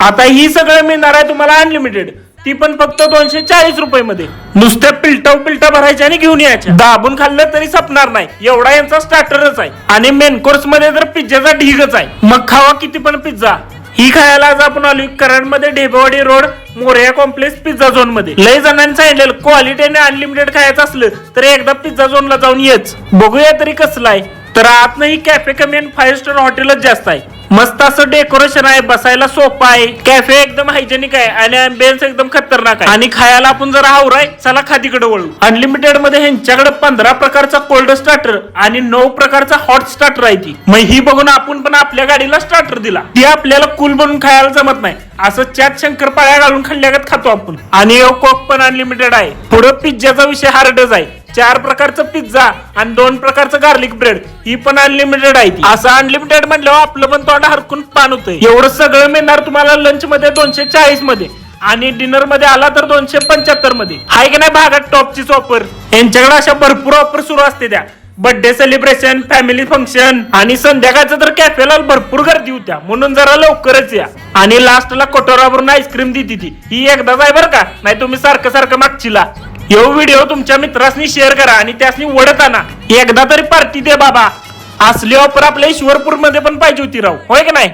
आता ही सगळं मिळणार आहे तुम्हाला अनलिमिटेड ती पण फक्त दोनशे चाळीस रुपये मध्ये नुसत्या पिलटाव पिलटा भरायच्या आणि घेऊन यायच्या. दाबून खाल्लं तरी सपणार नाही. एवढा यांचा स्टार्टरच आहे. आणि मेन कोर्समध्ये तर पिझ्झाचा ढीगच आहे. मग खावा किती पण पिझ्झा. ही खायला आज आपण आलो कराडमध्ये Dhebewadi road Morya complex pizza झोनमध्ये. लय जणांनी सांगितलेलं क्वालिटीने अनलिमिटेड खायचं असलं तर एकदा पिझ्झा झोनला जाऊन येच. बघूया तरी कसलं आहे. तर आत नाही कॅफे कमी आणि फाईव्ह स्टार हॉटेलच जास्त आहे. मस्त असं डेकोरेशन आहे बसायला सोपा आहे. कॅफे एकदम हायजेनिक आहे आणि अँबियन्स एकदम खतरनाक आहे. आणि खायला आपण जरा हावराय चला खादीकडे वळू. अनलिमिटेडमध्ये ह्यांच्याकडे पंधरा प्रकारचा कोल्ड स्टार्टर आणि नऊ प्रकारचा हॉट स्टार्टर आहे ती. मग ही बघून आपण पण आपल्या गाडीला स्टार्टर दिला. ती आपल्याला कूल बनवून खायला जमत नाही. असं चाट शंकरपाळ्या घालून खाल्ल्यागत खातो आपण. आणि कोक पण अनलिमिटेड आहे. पुढे पिझ्झाचा विषय हार्डच आहे. चार प्रकारचं पिझ्झा आणि दोन प्रकारचं गार्लिक ब्रेड ही पण अनलिमिटेड आहे असं अनलिमिटेड म्हणल्यावर आपलं पण तोंड हरकून पान होतंय. एवढं सगळं मिळणार तुम्हाला लंच मध्ये दोनशे चाळीसमध्ये. आणि डिनरमध्ये आला तर दोनशे पंच्याहत्तरमध्ये. हाय की नाही भागात टॉपचीच ऑफर यांच्याकडे अशा भरपूर ऑफर सुरू असते त्या. बर्थडे सेलिब्रेशन फॅमिली फंक्शन आणि संध्याकाळचं तर कॅफेला भरपूर गर्दी होत्या. म्हणून जरा लवकरच या. आणि लास्टला कटोरावरून आईस्क्रीम दिली ती. ही एकदाच आहे बरं का? नाही तुम्ही सारखं सारखं मागचीला. यो व्हिडिओ तुमच्या मित्रांनी शेअर करा आणि त्यासनी ओढत आणा. एकदा तरी पार्टी दे बाबा. असली ऑफर आपल्या ईश्वरपूरमध्ये पण पाहिजे होती राव. होय की नाही?